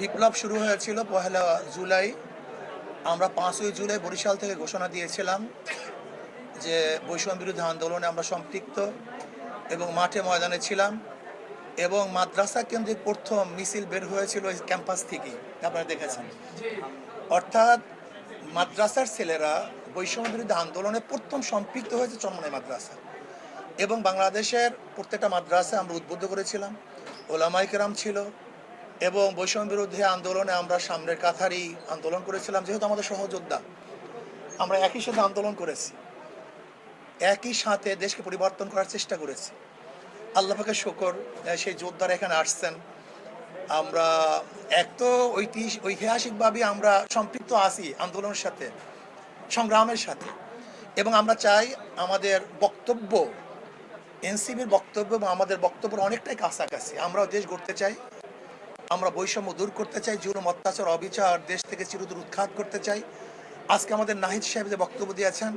বিপ্লব শুরু হয়েছিল পহেলা জুলাই। আমরা পাঁচই জুলাই বরিশাল থেকে ঘোষণা দিয়েছিলাম যে বৈষম্য বিরোধী আন্দোলনে আমরা সম্পৃক্ত এবং মাঠে ময়দানে ছিলাম এবং মাদ্রাসা কেন্দ্রিক প্রথম মিছিল বের হয়েছিল ক্যাম্পাস থেকেই, আপনারা দেখেছেন। অর্থাৎ মাদ্রাসার ছেলেরা বৈষম্য বিরোধী আন্দোলনে প্রথম সম্পৃক্ত হয়েছে চন্মনাই মাদ্রাসা এবং বাংলাদেশের প্রত্যেকটা মাদ্রাসা আমরা উদ্বুদ্ধ করেছিলাম। ওলামাইকেরাম ছিল এবং বৈষম্য বিরোধী আন্দোলনে আমরা সামনের কাথারই আন্দোলন করেছিলাম, যেহেতু আমাদের সহযোদ্ধা। আমরা একই সাথে আন্দোলন করেছি। একই সাথে দেশকে পরিবর্তন করার চেষ্টা করেছি। আল্লাহকে শকর সেই যোদ্ধারা এখানে আসছেন। আমরা এক তো ঐতিহাস ঐতিহাসিকভাবে আমরা সম্পৃক্ত আছি আন্দোলনের সাথে, সংগ্রামের সাথে। এবং আমরা চাই আমাদের বক্তব্য, এনসিবির বক্তব্য এবং আমাদের বক্তব্য অনেকটাই কাছাকাছি। আমরাও দেশ গড়তে চাই। আমরা বৈষম্য দূর করতে চাই, জুলুম, অত্যাচার, অবিচার, দেশ থেকে চিরদূর উৎখাত করতে চাই। আজকে আমাদের নাহিদ সাহেব যে বক্তব্য দিয়েছেন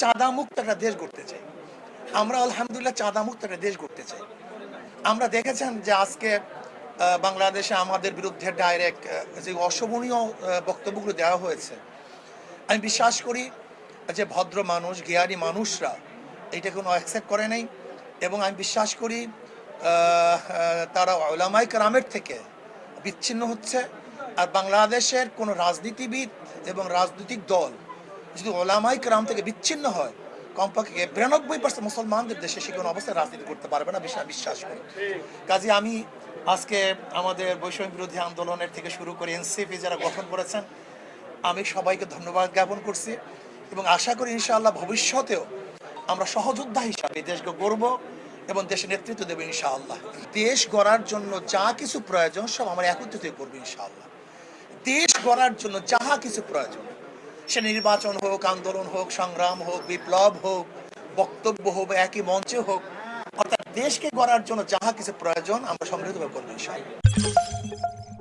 চাঁদা মুক্ত একটা দেশ গড়তে চাই। আমরা আলহামদুলিল্লাহ চাঁদা মুক্ত একটা দেশ গড়তে চাই। আমরা দেখেছেন যে আজকে বাংলাদেশে আমাদের বিরুদ্ধে ডাইরেক্ট যে অশোভনীয় বক্তব্যগুলো দেওয়া হয়েছে। আমি বিশ্বাস করি যে ভদ্র মানুষ, জ্ঞানী মানুষরা এটা কোনো অ্যাকসেপ্ট করে নাই। এবং আমি বিশ্বাস করি তারা ওলামাই কারামের থেকে বিচ্ছিন্ন হচ্ছে, আর বাংলাদেশের কোনো রাজনীতিবিদ এবং রাজনৈতিক দল যদি ওলামাই কারাম থেকে বিচ্ছিন্ন হয়, কমপক্ষে বিরানব্বই পার্সেন্ট মুসলমানদের দেশে সে কোনো অবস্থায় রাজনীতি করতে পারবে না বিশ্বাস বিশ্বাস করি। কাজে আমি আজকে আমাদের বৈষম্য বিরোধী আন্দোলনের থেকে শুরু করে এনসিপি যারা গঠন করেছেন, আমি সবাইকে ধন্যবাদ জ্ঞাপন করছি এবং আশা করি ইনশাআল্লাহ ভবিষ্যতেও আমরা সহযোদ্ধা হিসাবে দেশকে গড়ব। এবং দেশে নেতৃত্ব দেবে ইনশাআল্লাহ। দেশ গড়ার জন্য যা কিছু প্রয়োজন সব আমরা একত্রিত করব ইনশাআল্লাহ। দেশ গড়ার জন্য যাহা কিছু প্রয়োজন, সে নির্বাচন হোক, আন্দোলন হোক, সংগ্রাম হোক, বিপ্লব হোক, বক্তব্য হোক একই মঞ্চে হোক, অর্থাৎ দেশকে গড়ার জন্য যাহা কিছু প্রয়োজন আমরা সমৃদ্ধ করব ইনশাআল্লাহ।